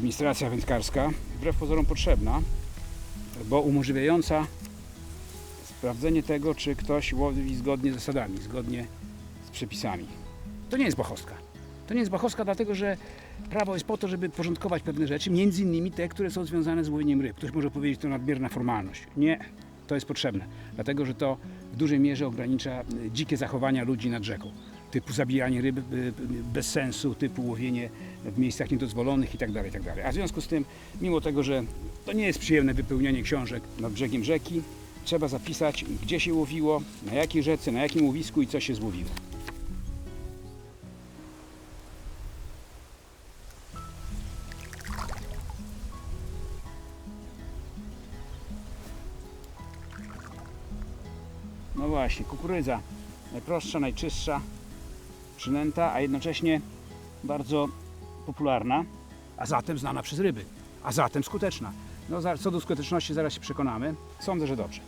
administracja wędkarska, wbrew pozorom potrzebna, bo umożliwiająca sprawdzenie tego, czy ktoś łowi zgodnie z zasadami, zgodnie z przepisami. To nie jest bachowska. To nie jest bachowska, dlatego że prawo jest po to, żeby porządkować pewne rzeczy, między innymi te, które są związane z łowieniem ryb. Ktoś może powiedzieć, to nadmierna formalność. Nie, to jest potrzebne, dlatego że to w dużej mierze ogranicza y, dzikie zachowania ludzi nad rzeką. Typu zabijanie ryb y, y, bez sensu, typu łowienie w miejscach niedozwolonych itd., itd. A w związku z tym, mimo tego, że to nie jest przyjemne wypełnianie książek nad brzegiem rzeki, trzeba zapisać, gdzie się łowiło, na jakiej rzece, na jakim łowisku i co się złowiło. No właśnie, kukurydza. Najprostsza, najczystsza, przynęta, a jednocześnie bardzo popularna, a zatem znana przez ryby, a zatem skuteczna. No, co do skuteczności zaraz się przekonamy. Sądzę, że dobrze.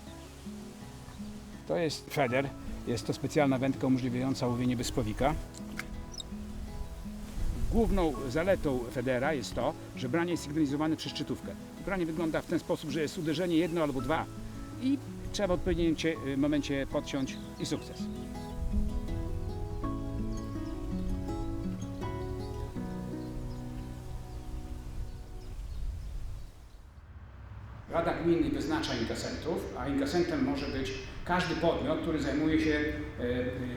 To jest feder. Jest to specjalna wędka umożliwiająca łowienie bez spławika. Główną zaletą federa jest to, że branie jest sygnalizowane przez szczytówkę. Branie wygląda w ten sposób, że jest uderzenie jedno albo dwa i trzeba w odpowiednim cie- momencie podciąć i sukces. Gminy wyznacza inkasentów, a inkasentem może być każdy podmiot, który zajmuje się e,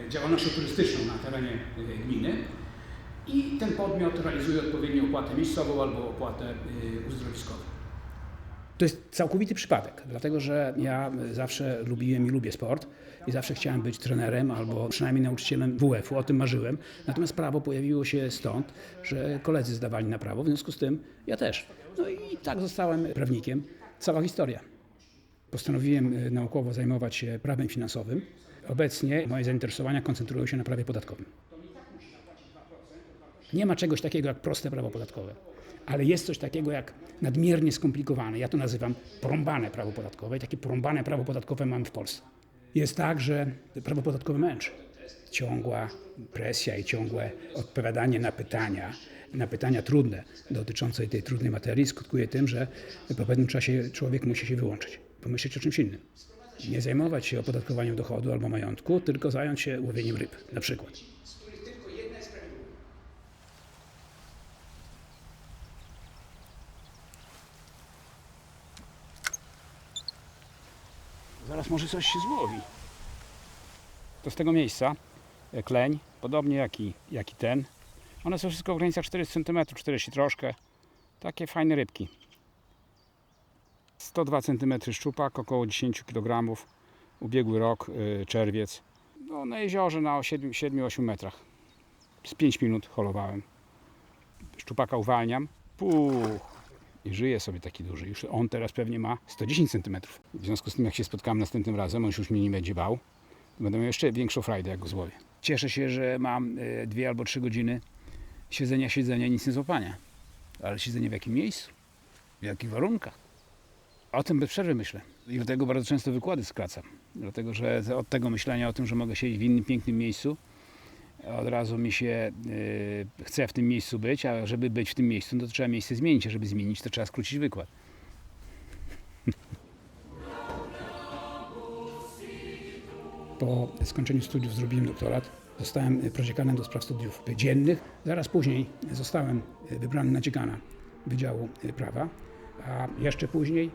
e, działalnością turystyczną na terenie e, gminy i ten podmiot realizuje odpowiednią opłatę miejscową albo opłatę uzdrowiskową. To jest całkowity przypadek, dlatego że ja zawsze lubiłem i lubię sport i zawsze chciałem być trenerem albo przynajmniej nauczycielem WF-u, o tym marzyłem. Natomiast prawo pojawiło się stąd, że koledzy zdawali na prawo, w związku z tym ja też. No i tak zostałem prawnikiem. Cała historia. Postanowiłem y, naukowo zajmować się prawem finansowym. Obecnie moje zainteresowania koncentrują się na prawie podatkowym. Nie ma czegoś takiego jak proste prawo podatkowe, ale jest coś takiego jak nadmiernie skomplikowane. Ja to nazywam porąbane prawo podatkowe i takie porąbane prawo podatkowe mamy w Polsce. Jest tak, że prawo podatkowe męczy. Ciągła presja i ciągłe odpowiadanie na pytania, na pytania trudne dotyczące tej trudnej materii skutkuje tym, że po pewnym czasie człowiek musi się wyłączyć, pomyśleć o czymś innym. Nie zajmować się opodatkowaniem dochodu albo majątku, tylko zająć się łowieniem ryb, na przykład. Zaraz może coś się złowi. To z tego miejsca e, kleń, podobnie jak i, jak i ten. One są wszystko w granicach 40 cm, 40 troszkę. Takie fajne rybki. 102 cm szczupak, około 10 kg. Ubiegły rok, y, czerwiec. No, na jeziorze na 7-8 metrach. Z 5 minut holowałem. Szczupaka uwalniam. Puch. I żyje sobie taki duży. Już on teraz pewnie ma 110 cm. W związku z tym, jak się spotkamy następnym razem, on już mnie nie będzie bał. Będę miał jeszcze większą frajdę, jak go złowię. Cieszę się, że mam y, dwie albo trzy godziny siedzenia, siedzenia nic nie złapania. Ale siedzenie w jakim miejscu? W jakich warunkach? O tym bez przerwy myślę. I dlatego bardzo często wykłady skracam. Dlatego, że od tego myślenia o tym, że mogę siedzieć w innym pięknym miejscu, od razu mi się y, chce w tym miejscu być, a żeby być w tym miejscu, no to trzeba miejsce zmienić, a żeby zmienić, to trzeba skrócić wykład. Po skończeniu studiów zrobiłem doktorat. Zostałem prodziekanem do spraw studiów dziennych. Zaraz później zostałem wybrany na dziekana Wydziału Prawa, a jeszcze później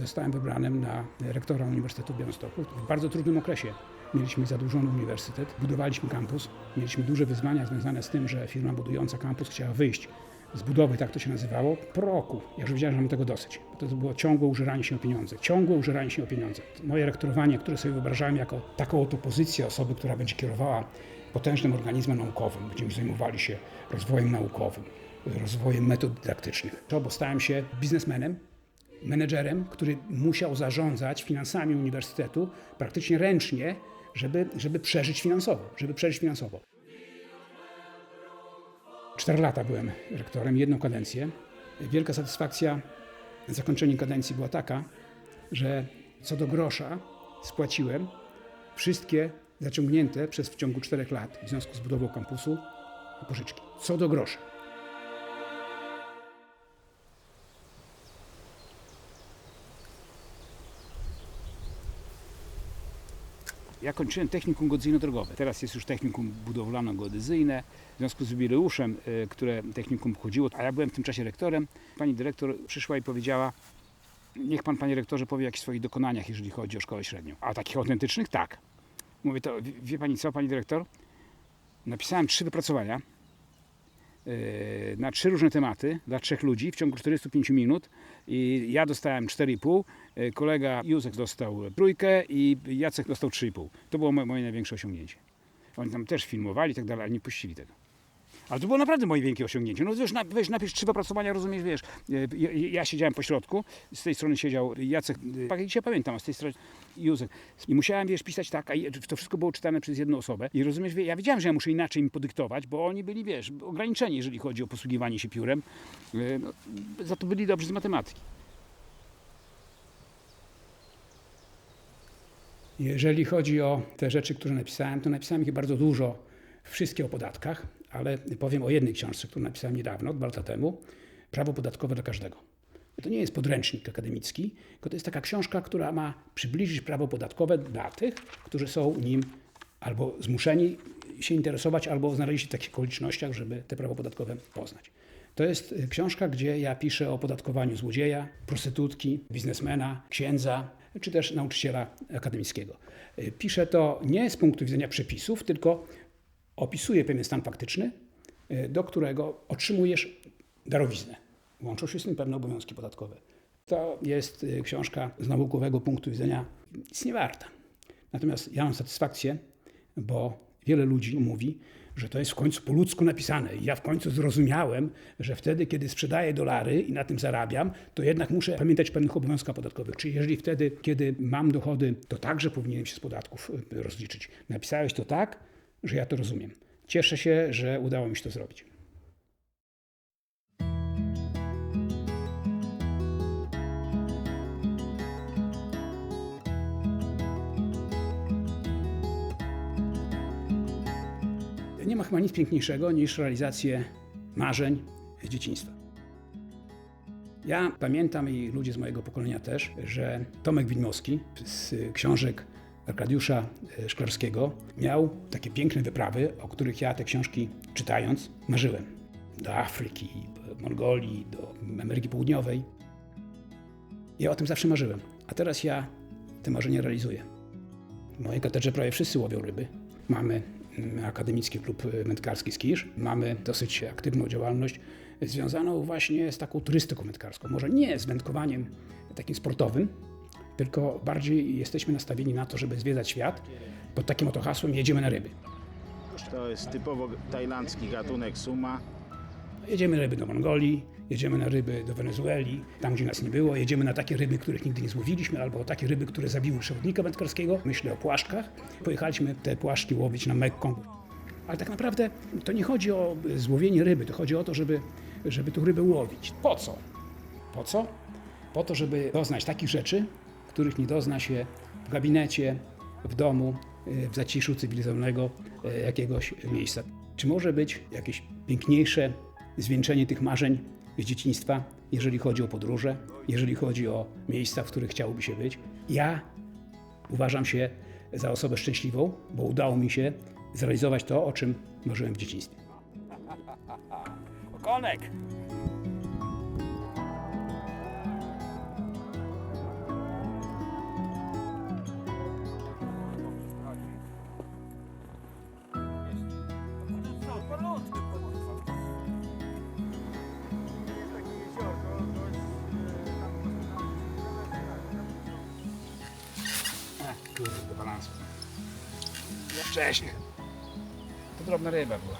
zostałem wybranym na rektora Uniwersytetu w Białymstoku w bardzo trudnym okresie. Mieliśmy zadłużony uniwersytet, budowaliśmy kampus, mieliśmy duże wyzwania związane z tym, że firma budująca kampus chciała wyjść z budowy, tak to się nazywało, po roku. Ja już wiedziałem, że mam tego dosyć. To było ciągłe użeranie się o pieniądze. Ciągłe użeranie się o pieniądze. Moje rektorowanie, które sobie wyobrażałem jako taką oto pozycję osoby, która będzie kierowała potężnym organizmem naukowym, będziemy zajmowali się rozwojem naukowym, rozwojem metod dydaktycznych. Bo stałem się biznesmenem, menedżerem, który musiał zarządzać finansami uniwersytetu praktycznie ręcznie, żeby, żeby przeżyć finansowo, żeby przeżyć finansowo. Cztery lata byłem rektorem, jedną kadencję. Wielka satysfakcja zakończenie kadencji była taka, że co do grosza spłaciłem wszystkie zaciągnięte przez w ciągu czterech lat w związku z budową kampusu pożyczki. Co do grosza. Ja kończyłem technikum geodezyjno-drogowe. Teraz jest już technikum budowlano-geodezyjne. W związku z jubileuszem, y, które technikum chodziło, a ja byłem w tym czasie rektorem, pani dyrektor przyszła i powiedziała, niech pan, panie rektorze, powie o jakichś swoich dokonaniach, jeżeli chodzi o szkołę średnią. A takich autentycznych? Tak. Mówię, to wie- pani co, pani dyrektor? Napisałem trzy wypracowania yy, na trzy różne tematy dla trzech ludzi w ciągu 45 minut i ja dostałem 4,5, yy, kolega Józek dostał trójkę i Jacek dostał 3,5. To było moje, największe osiągnięcie. Oni tam też filmowali i tak dalej, ale nie puścili tego. Ale to było naprawdę moje wielkie osiągnięcie. No wiesz, weź, napisz trzy wypracowania, rozumiesz, wiesz. yy, Ja, ja siedziałem po środku, z tej strony siedział Jacek, yy, tak jak dzisiaj pamiętam, a z tej strony Józek. I musiałem, wiesz, pisać tak, a to wszystko było czytane przez jedną osobę. I rozumiesz, ja wiedziałem, że ja muszę inaczej im podyktować, bo oni byli, wiesz, ograniczeni, jeżeli chodzi o posługiwanie się piórem. No, za to byli dobrzy z matematyki. Jeżeli chodzi o te rzeczy, które napisałem, to napisałem ich bardzo dużo, wszystkie o podatkach, ale powiem o jednej książce, którą napisałem niedawno, dwa lata temu, Prawo podatkowe dla każdego. To nie jest podręcznik akademicki, tylko to jest taka książka, która ma przybliżyć prawo podatkowe dla tych, którzy są nim albo zmuszeni się interesować, albo znaleźli się w takich okolicznościach, żeby te prawo podatkowe poznać. To jest y, książka, gdzie ja piszę o podatkowaniu złodzieja, prostytutki, biznesmena, księdza, czy też nauczyciela akademickiego. Y, Piszę to nie z punktu widzenia przepisów, tylko opisuję pewien stan faktyczny, y, do którego otrzymujesz darowiznę. Łączą się z tym pewne obowiązki podatkowe. To jest y, książka z naukowego punktu widzenia nic nie warta. Natomiast ja mam satysfakcję, bo wiele ludzi mówi, że to jest w końcu po ludzku napisane. I ja w końcu zrozumiałem, że wtedy, kiedy sprzedaję dolary i na tym zarabiam, to jednak muszę pamiętać o pewnych obowiązkach podatkowych. Czyli jeżeli wtedy, kiedy mam dochody, to także powinienem się z podatków y, rozliczyć. Napisałeś to tak, że ja to rozumiem. Cieszę się, że udało mi się to zrobić. Ma chyba nic piękniejszego niż realizację marzeń z dzieciństwa. Ja pamiętam i ludzie z mojego pokolenia też, że Tomek Widmowski z książek Arkadiusza e, Szklarskiego miał takie piękne wyprawy, o których ja te książki czytając marzyłem. Do Afryki, do Mongolii, do Ameryki Południowej. Ja o tym zawsze marzyłem, a teraz ja te marzenia realizuję. W mojej katedrze prawie wszyscy łowią ryby. Mamy akademicki klub wędkarski Skisz. Mamy dosyć aktywną działalność związaną właśnie z taką turystyką wędkarską. Może nie z wędkowaniem takim sportowym, tylko bardziej jesteśmy nastawieni na to, żeby zwiedzać świat pod takim oto hasłem jedziemy na ryby. To jest typowo tajlandzki gatunek suma. Jedziemy na ryby do Mongolii, jedziemy na ryby do Wenezueli, tam gdzie nas nie było, jedziemy na takie ryby, których nigdy nie złowiliśmy, albo takie ryby, które zabiły przewodnika wędkarskiego. Myślę o płaszczkach. Pojechaliśmy te płaszczki łowić na Mekką. Ale tak naprawdę to nie chodzi o złowienie ryby, to chodzi o to, żeby, żeby tą rybę łowić. Po co? Po co? Po to, żeby doznać takich rzeczy, których nie dozna się w gabinecie, w domu, y, w zaciszu cywilizowanego y, jakiegoś miejsca. Czy może być jakieś piękniejsze zwieńczenie tych marzeń z dzieciństwa, jeżeli chodzi o podróże, jeżeli chodzi o miejsca, w których chciałoby się być? Ja uważam się za osobę szczęśliwą, bo udało mi się zrealizować to, o czym marzyłem w dzieciństwie. Okonek! Kurde, balansu. Wcześniej. To drobna ryba była.